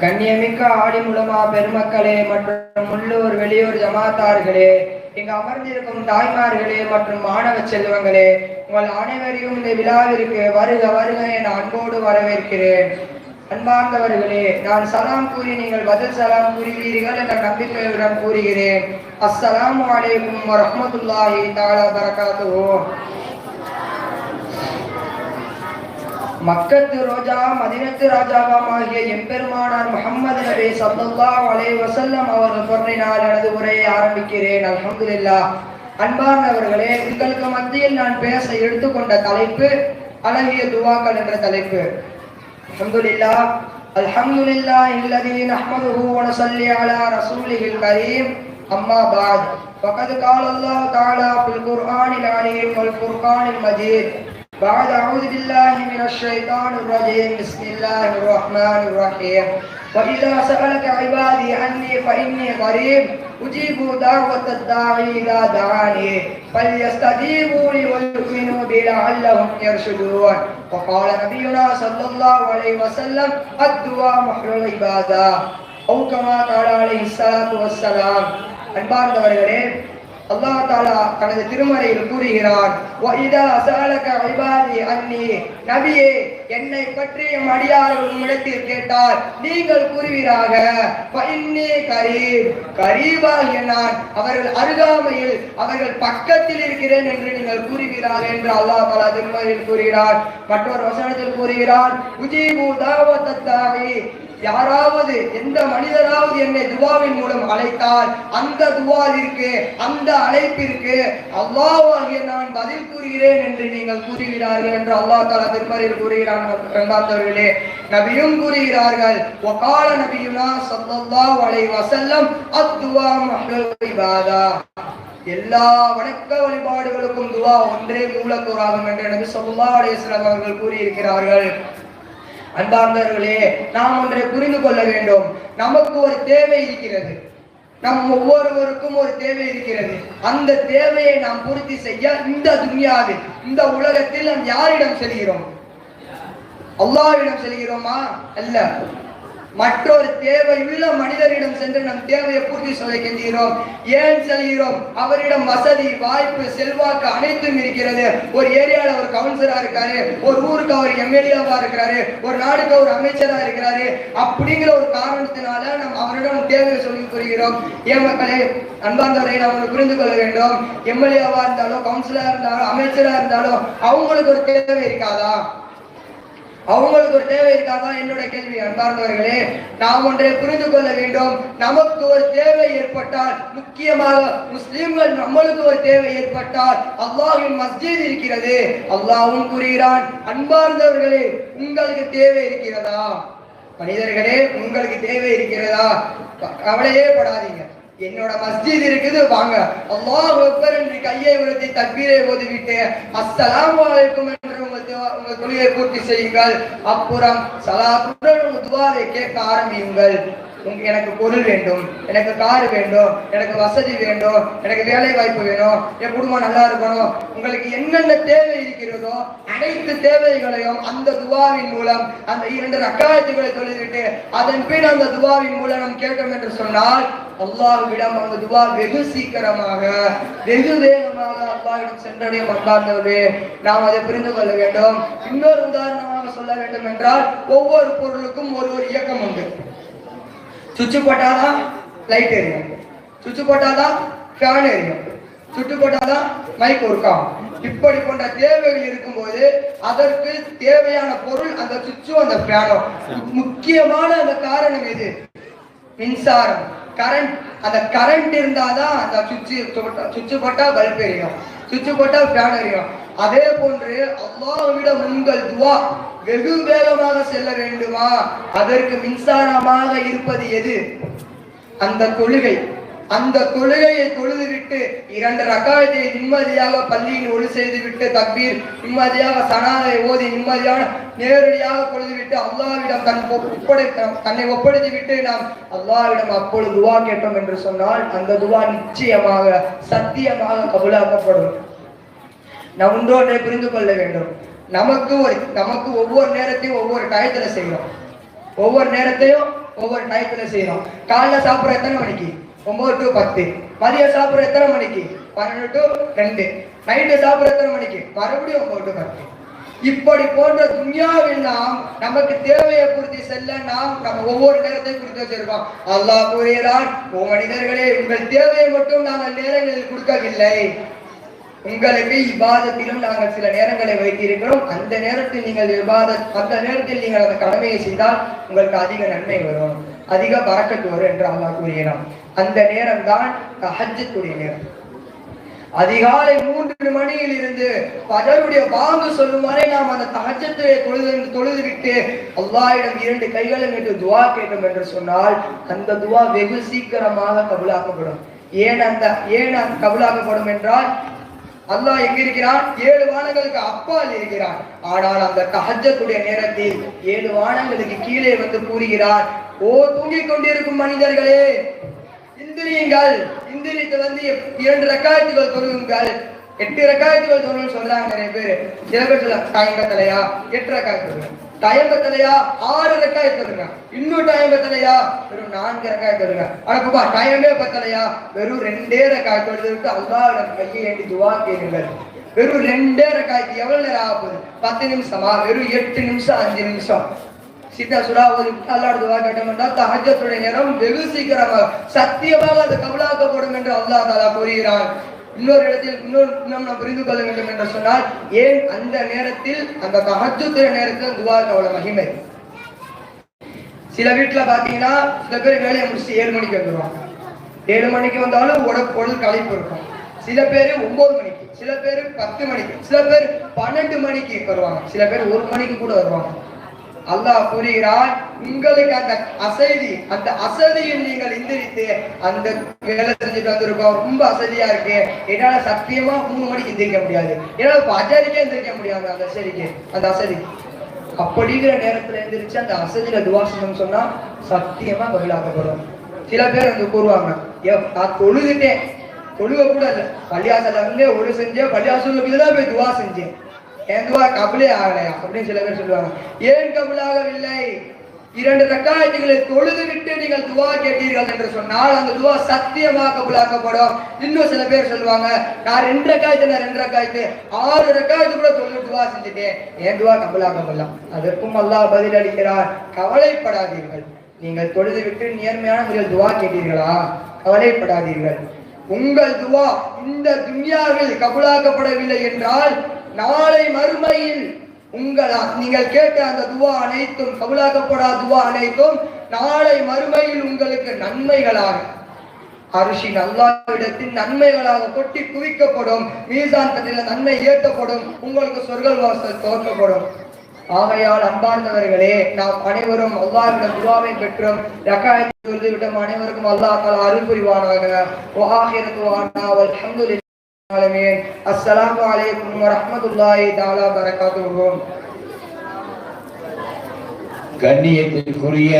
கண்ணியமிக்க ஆடிமுலமா பெருமக்களே மற்றும் உள்ளூர் வெளியூர் ஜமாத்தார்களே இங்கு அமர்ந்திருக்கும் தாய்மார்களே மற்றும் மாணவ செல்வங்களே உங்கள் அனைவரையும் இந்த விழாவிற்கு வருக வருக என அன்போடு வரவேற்கிறேன். அன்பார்ந்தவர்களே நான் சலாம் கூறி நீங்கள் பதில் சலாம் கூறுவீர்கள் என்ற நம்பிக்கையுடன் கூறுகிறேன். அஸ்ஸலாம் வலைக்கும் வரமத்துல்லாஹி தாலா பரகாத்துஹு. மக்கத்து ரோஜா மதினத்து ராஜாவாம் ஆகிய எம்பெருமானார் முகமது நபி சல்லல்லாஹு அலைஹி வஸல்லம் அவர்கள் சொன்னினால் எனது உரையை ஆரம்பிக்கிறேன் அல்ஹம்துலில்லாஹ் அன்பார்ந்தவர்களே உங்களுக்கு மத்தியில் நான் பேச எடுத்துக்கொண்ட தலைப்பு அழகிய துவாக்கள் என்ற தலைப்பு அல்ஹம்துலில்லாஹ் அல்ஹம்துலில்லாஹ் இல்லதி நஹ்மதுஹு வ நஸல்லி அலா ரசூலிஹில் கரீம் அம்மா பாத் فقد قال الله تعالى في القرآن العليم والفرقان المجيد بعد أعوذ بالله من الشيطان الرجيم بسم الله الرحمن الرحيم وإذا سألك عبادي عني فإني قريب أجيب دعوة الداعي إذا دعاني فليستجيبوا لي ويؤمنوا بي لعلهم يرشدون وقال نبينا صلى الله عليه وسلم الدعاء محر العبادة أو كما قال عليه الصلاة والسلام அன்பார்ந்தவர்களே அல்லாஹ் தாலா தனது திருமறையில் கூறுகிறான் நபியே என்னை பற்றி எம் அடியார்கள் உம்மிடத்தில் கேட்டால் நீங்கள் கூறுவீராக கரீப். கரீபாகிய நான் அவர்கள் அருகாமையில் அவர்கள் பக்கத்தில் இருக்கிறேன் என்று நீங்கள் கூறுவீராக என்று அல்லாஹ் தாலா திருமறையில் கூறுகிறார் மற்றொரு வசனத்தில் கூறுகிறார் உஜீபு தாவத்தாவி யாராவது எந்த மனிதராவது என்னை துவாவின் மூலம் அழைத்தால் அந்த துவாவிற்கு அந்த அழைப்பிற்கு அல்லாவாகிய நான் பதில் கூறுகிறேன் என்று நீங்கள் கூறுகிறார்கள் என்று அல்லா தாலா திருமறையில் கூறுகிறான் இரண்டாந்தவர்களே. நபியும் கூறுகிறார்கள் ஒகால நபியுனா ஸல்லல்லாஹு வலை வசல்லம் அத்துவா மஹ்லுல் எல்லா வணக்க வழிபாடுகளுக்கும் துவா ஒன்றே மூலக்கூறாகும் என்று நபி ஸல்லல்லாஹு அலைஹி அவர்கள் கூறியிருக்கிறார்கள். அன்பார்ந்தவர்களே நாம் ஒன்றை புரிந்து கொள்ள வேண்டும். நமக்கு ஒரு தேவை இருக்கிறது. நம் ஒவ்வொருவருக்கும் ஒரு தேவை இருக்கிறது. அந்த தேவையை நாம் பூர்த்தி செய்ய இந்த துன்யாவில் இந்த உலகத்தில் நாம் யாரிடம் செல்கிறோம்? அல்லாவிடம் செல்கிறோமா? அல்ல. மற்றொரு தேவையுள்ள மனிதரிடம் சென்று நம் தேவையை பூர்த்தி செய்ய ஏன் செல்கிறோம்? அவரிடம் வசதி வாய்ப்பு செல்வாக்கு அனைத்தும் இருக்கிறது. ஒரு ஏரியால ஒரு கவுன்சிலரா இருக்காரு ஒரு ஊருக்கு அவர் எம்எல்ஏவா இருக்கிறாரு ஒரு நாடுக்கு ஒரு அமைச்சரா இருக்கிறாரு. அப்படிங்கிற ஒரு காரணத்தினால நாம் அவரிடம் தேவையை சொல்லி கூறுகிறோம். ஏன் மக்களே அன்பார்ந்தவரை நாம் புரிந்து கொள்ள வேண்டும். எம்எல்ஏவா இருந்தாலும் கவுன்சிலரா இருந்தாலும் அமைச்சரா இருந்தாலும் அவங்களுக்கு ஒரு தேவை இருக்காதா? அவங்களுக்கு ஒரு தேவை இருக்காதான் என்னுடைய கேள்வி அன்பார்ந்தவர்களே நாம் ஒன்றை புரிந்து கொள்ள வேண்டும். நமக்கு ஒரு தேவை ஏற்பட்டால் முக்கியமாக முஸ்லிம்கள் நம்மளுக்கு ஒரு தேவை ஏற்பட்டால் அல்லாஹின் மஸ்ஜித் இருக்கிறது. அல்லாஹ்வும் கூறுகிறான் அன்பார்ந்தவர்களே உங்களுக்கு தேவை இருக்கிறதா? மனிதர்களே உங்களுக்கு தேவை இருக்கிறதா? கவலையே படாதீங்க. என்னோட மஸ்ஜித் இருக்குது வாங்க. அல்லாஹ் ஒப்பர் என்று கையை உயர்த்தி தக்பீரை ஓதிவிட்டு அஸ்ஸலாமு அலைக்கும் என்று உங்கள் தொழிலை பூர்த்தி செய்யுங்கள். அப்புறம் சலாத்துடன் துவாரை கேட்க ஆரம்பியுங்கள். உங்க- எனக்கு பொருள் வேண்டும் எனக்கு கார் வேண்டும் எனக்கு வசதி வேண்டும் எனக்கு வேலை வாய்ப்பு வேணும் என் குடும்பம் நல்லா இருக்கணும். உங்களுக்கு என்னென்ன தேவை இருக்கிறதோ அனைத்து தேவைகளையும் அந்த துவாவின் மூலம் அந்த இரண்டு ரக்காயத்துகளை தொழுதுவிட்டு அதன் பின் அந்த துவாவின் மூலம் நாம் கேட்டோம் என்று சொன்னால் அல்லாஹ்விடம் அந்த துவா வெகு சீக்கிரமாக வெகு வேகமாக அல்லாஹ்விடம் சென்றடையும் அல்லாதவரே நாம் அதை புரிந்து கொள்ள வேண்டும். இன்னொரு உதாரணமாக சொல்ல வேண்டும் என்றால் ஒவ்வொரு பொருளுக்கும் ஒரு ஒரு இயக்கம் உண்டு. சுவிட்சு போட்டாதான் லைட் எரியும். சுவிட்ச் போட்டாதான் ஃபேன் எரியும். சுட்டு போட்டாதான் மைக் ஒர்க்காகும் இப்படி போன்ற தேவைகள் இருக்கும்போது அதற்கு தேவையான பொருள் அந்த சுவிட்சும் அந்த ஃபேனும் முக்கியமான அந்த காரணம் எது? மின்சாரம். கரண்ட் அந்த கரண்ட் இருந்தாதான் அந்த சுவிட்ச் சுவிட்சு போட்டா பல்ப் எரியும். சுவிட்சு போட்டா ஃபேன் எரியும். அதே போன்று அல்லாஹ்விடம் உங்கள் துவா வெகு வேகமாக செல்ல வேண்டுமா? அதற்கு மின்சாரமாக இருப்பது எது? அந்த தொழுகை. அந்த தொழுகையை தொழுதுவிட்டு இரண்டு ரக்காயத்தை நிம்மதியாக பள்ளியில் ஒளி செய்துவிட்டு தக்பீர் நிம்மதியாக சனாதை ஓதி நிம்மதியான நேரடியாக பொழுதுவிட்டு அல்லாவிடம் தன் ஒப்படை தன்னை ஒப்படைத்து விட்டு நாம் அல்லாவிடம் அப்பொழுது துவா கேட்டோம் என்று சொன்னால் அந்த துவா நிச்சயமாக சத்தியமாக கபுலாக்கப்படும். நாம் ஒன்றொன்றை புரிந்து கொள்ள வேண்டும். நமக்கு ஒரு நமக்கு ஒவ்வொரு நேரத்தையும் ஒவ்வொரு டயத்துல செய்யணும். ஒவ்வொரு நேரத்தையும் ஒவ்வொரு டயத்துல செய்யணும். காலைல சாப்பிட்ற எத்தனை மணிக்கு? ஒன்பது டு பத்து. மதியம் சாப்பிடுற எத்தனை மணிக்கு? பன்னெண்டு டு ரெண்டு. நைட்டு சாப்பிடுற எத்தனை மணிக்கு? மறுபடியும் ஒன்பது டு பத்து. இப்படி போன்ற துன்யாவில் நாம் நமக்கு தேவையை குறித்து செல்ல நாம் நம்ம ஒவ்வொரு நேரத்தையும் குறித்து வச்சிருக்கோம். அல்லாஹ் கூறுகிறான் ஓ மனிதர்களே உங்கள் தேவையை மட்டும் நாங்கள் நேரங்களில் கொடுக்கவில்லை. உங்களுக்கு விவாதத்திலும் நாங்கள் சில நேரங்களை வைத்திருக்கிறோம். அந்த நேரத்தில் நீங்கள் விவாத அந்த நேரத்தில் நீங்கள் அந்த கடமையை செய்தால் உங்களுக்கு அதிக நன்மை வரும். அதிக பறக்கட்டு வரும் என்று அல்லாஹ் கூறுகிறான். அந்த நேரம் தான் ஹஜ்ஜத்துடைய நேரம். அதிகாலை மூன்று மணியில் இருந்து பஜருடைய பாங்கு சொல்லும் வரை நாம் அந்த தஹஜத்தை தொழுது தொழுது விட்டு அல்லாயிடம் இரண்டு கைகளும் என்று துவா கேட்டோம் என்று சொன்னால் அந்த துவா வெகு சீக்கிரமாக கபுலாக்கப்படும். ஏன் அந்த ஏன் அந்த கபுலாக்கப்படும் என்றால் அல்லாஹ் எங்க இருக்கிறான்? ஏழு வானங்களுக்கு அப்பால் இருக்கிறான். ஆனால் அந்த கஹஜத்துடைய நேரத்தில் ஏழு வானங்களுக்கு கீழே வந்து கூறுகிறார் ஓ தூங்கிக் கொண்டிருக்கும் மனிதர்களே இந்திரியுங்கள் இந்திரியத்தை வந்து இரண்டு ரக்காயத்துகள் தொழுகுங்கள் எட்டு ரக்காயத்துகள் தொழுன்னு சொல்றாங்க நிறைய பேர். சில பேர் சொல்ல தயங்கத்தலையா? எட்டு ரக்காயத்து தயம்பத்தலையா ஆறு ரக்காயத்து தொழுங்க இன்னும் தயங்கத்தலையா? வெறும் நான்கு ரக்காயத்து தொழுங்க அடப்பா தயமே பத்தலையா? வெறும் ரெண்டே ரக்காயத்து தொழுதுட்டு அல்லாஹ் கையை ஏண்டி துவா கேளுங்கள். வெறும் ரெண்டே ரக்காயத்து எவ்வளவு நேரம் ஆகுது பத்து நிமிஷமா? வெறும் எட்டு நிமிஷம் அஞ்சு நிமிஷம். சீதா சுறா ஓதி கட்டம் துவா கேட்டோம்னா தஹஜ்ஜத்துடைய நேரம் வெகு சீக்கிரமாக சத்தியமாக அது கபலாக்கப்படும் என்று அல்லாஹ் தாலா கூறுகிறான். இன்னொரு இடத்தில் இன்னொரு இன்னும் நாம் புரிந்து கொள்ள வேண்டும் என்று சொன்னால் ஏன் அந்த நேரத்தில் அந்த தஹஜ்ஜத்துடைய நேரத்தில் துவாக்கு அவ்வளவு மகிமை? சில வீட்டுல பாத்தீங்கன்னா சில பேர் வேலையை முடிச்சு ஏழு மணிக்கு வந்துருவாங்க. ஏழு மணிக்கு வந்தாலும் உடல் பொருள் களைப்பு இருக்கும். சில பேர் ஒன்பது மணிக்கு சில பேர் பத்து மணிக்கு சில பேர் பன்னெண்டு மணிக்கு வருவாங்க. சில பேர் ஒரு மணிக்கு கூட வருவாங்க. அல்லாஹ் கூறுகிறான் உங்களுக்கு அந்த அசதி அந்த அசதியில் நீங்கள் எந்திரித்து அந்த வேலை செஞ்சுட்டு வந்திருக்கோம். ரொம்ப அசதியா இருக்கு. என்னால சத்தியமா மூணு மணிக்கு எந்திரிக்க முடியாது. என்னால பஜாரிக்கே எந்திரிக்க முடியாது அந்த அசதிக்கு அந்த அசதி. அப்படிங்கிற நேரத்துல எந்திரிச்சு அந்த அசதியில துவாசனம் சொன்னா சத்தியமா பதிலாக்கப்படும் சில பேர் வந்து கூறுவாங்க ஏ நான் தொழுதுட்டேன். தொழுக கூட இல்லை பள்ளியாசல வந்து ஒரு செஞ்சேன் பள்ளியாசலுக்கு தான் போய் துவா செஞ்சேன். என் துவா ஆகலையா அப்படின்னு சில பேர் சொல்லுவாங்க ஏன் கபிலாகவில்லை இரண்டு ரக்காயத்துகளை தொழுது விட்டு நீங்கள் துவா கேட்டீர்கள் என்று சொன்னால் அந்த துவா சத்தியமாக கபுலாக்கப்படும் இன்னும் சில பேர் சொல்லுவாங்க நான் ரெண்டு ரக்காயத்து நான் ரெண்டு ரக்காயத்து ஆறு ரக்காயத்து கூட தொழில் துவா செஞ்சுட்டேன். என் துவா கபுலாக்கப்படலாம்? அதற்கும் அல்லாஹ் பதில் அளிக்கிறார் கவலைப்படாதீர்கள். நீங்கள் தொழுது விட்டு நேர்மையான முறையில் துவா கேட்டீர்களா? கவலைப்படாதீர்கள். உங்கள் துவா இந்த துன்யாவில் கபுலாக்கப்படவில்லை என்றால் நாளை மறுமையில் உங்களால் நீங்கள் கேட்ட அந்த துவா அனைத்தும் கபுலாக்கப்படா துவா அனைத்தும் நாளை மறுமையில் உங்களுக்கு நன்மைகளாக. அரிசி அல்லாவிடத்தில் நன்மைகளாக கொட்டி குவிக்கப்படும் மீசாந்தத்தில் நன்மை ஏற்றப்படும் உங்களுக்கு சொர்க்கல் வாசல் துவக்கப்படும் ஆகையால் அன்பார்ந்தவர்களே நாம் அனைவரும் அல்லாஹ்விடம் துவாவை பெற்றோம். ரக்காயத்தை விருது அனைவருக்கும் அல்லாஹ் தாலா அருள் புரிவானாக. العالمين السلام عليكم ورحمة الله تعالى وبركاته கண்ணியத்திற்குரிய